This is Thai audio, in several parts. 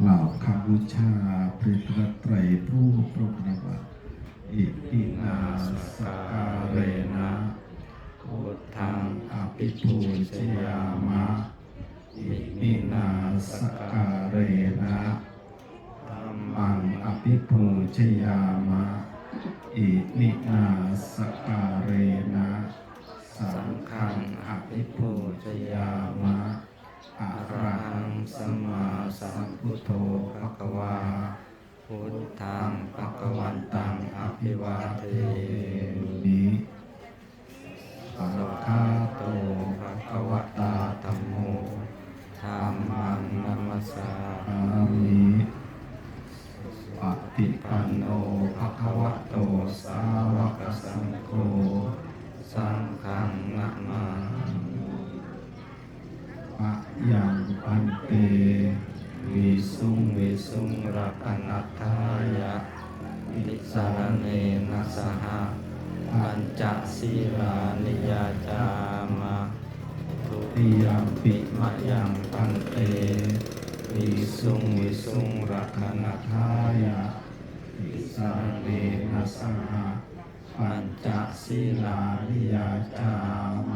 กล่าวคำบูชาพระพระไตรพรูปพระพระบาทอิปินาสการเรนะพุทธังอภิปูชยามะ อิปินาสการเรนะธัมมังอภิปูชยามะ อิมินาสการเรนะสังฆั ติปูชยามะอะระหังสัมมาสัมพุทโธภะคะวาพุทธังภะคะวันตังอภิวาเทมิสังฆาโตภะคะวะตาธัมโมธัมมังนัมสสามิปฏิปันโนภะคะวะโตสาวกสังโฆสังฆังนะมามิ ปะ ยังปันเตวิสุงวิสุงรักนัตายะนิสารเนนะสหะปัญจศีลานิยาจามะทุติยมปิมะยังปันเตวิสุงวิสุงรักนัตายะนิสารเนนะสหะปัญจศีลานิยาจามะ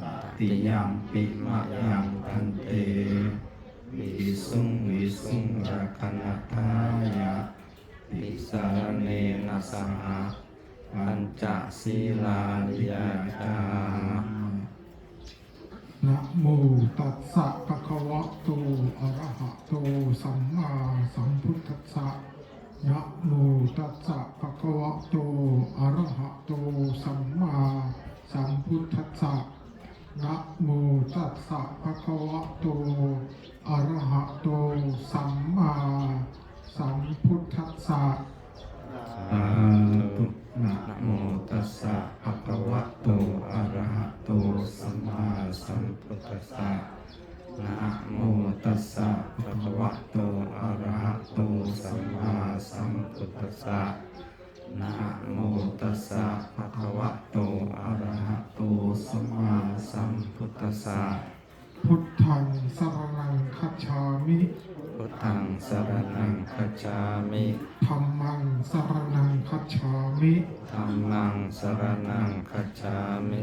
ตติยมปิมะยังพันเตวิสุงวิสุงรักนัตถายะติสารเนนะสหะปัญจศีลานิยาจามะนะโมตัสสะภะคะวะโตอะระหะโตสัมมาสัมพุทธัสสะนะโมตัสสะภะคะวะโตอะระหะโตสัมมาสัมพุทธัสสะ นะโมตัสสะภะคะวะโต อะระหะโต สัมมาสัมพุทธัสสะสาธุนะโมตัสสะภะคะวะโต พุทธังสรณังคัจฉามิธัมมังสรณังคัจฉามิธัมมังสรณังคัจฉามิ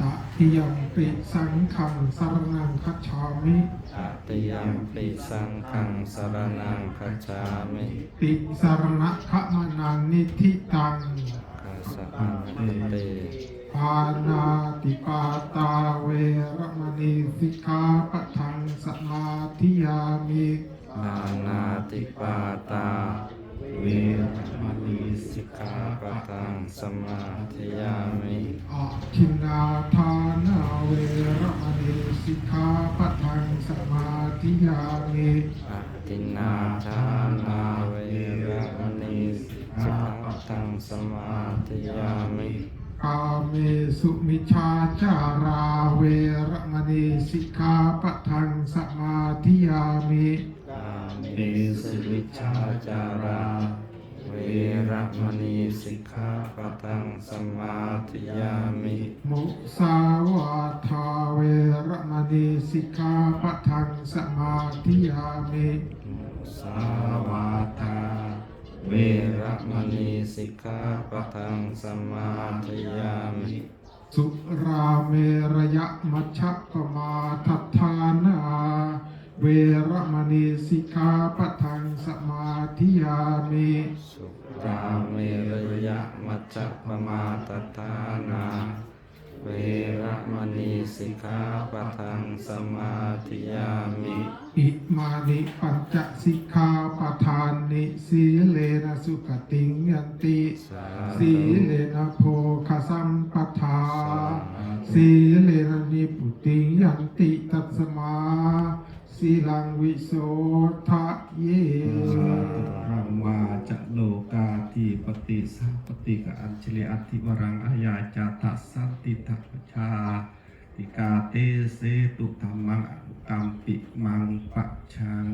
ตติยมปิสังฆังสรณังคัจฉามิตติยมปิสังฆังสรณังคัจฉามิติสรณะขมนังนิธิตังกัสสะอันเตปานาติปาตาเวรมณีสิกขาปะทังสมาธิยามินานาติปาตา เวรมณีสิกขาปะทังสมาธิยามิอาทินนาทานาเวรมณีสิกขาปะทังสมาธิยามิอะตินนาทานาเวรมณีสิกขาปะทังสมาธิยามิกาเมสุมิชาจาราเวรมณีสิกขาปะทังสมาธิยามิกาเมสุวิชาจาราเวร มณีสิกขาปะทังสมาธิยามิมุสาวาทาเวรมณีสิกขาปะทังสมาธิยามิมุสาวาทาเวรมณีสิกขาปะทังสมาธิยามิสุราเมรยะมัชฌะปมาทัฏฐานา เวรมณีสิกขาปะทังสมาธิยา มิสุราเมรยะมัจะปมาตทานา เวระมณีสิกขาปะทังสมาธิยามิอิมานิปัญจสิกขาปทานนิสีเลนะสุขติงยันติ สาสีเลนะโพคสัมปทา สีเลนะนิพุติงยันติตัสมาสีลังวิโสทะเยรังวาจะ โลกาติปฏิสัพติกาอัญชลีอธิวรังอายาจาตัสสันติทัพชาติกาเตเสตุธรรมังอนุกรรมปิมังปะชัง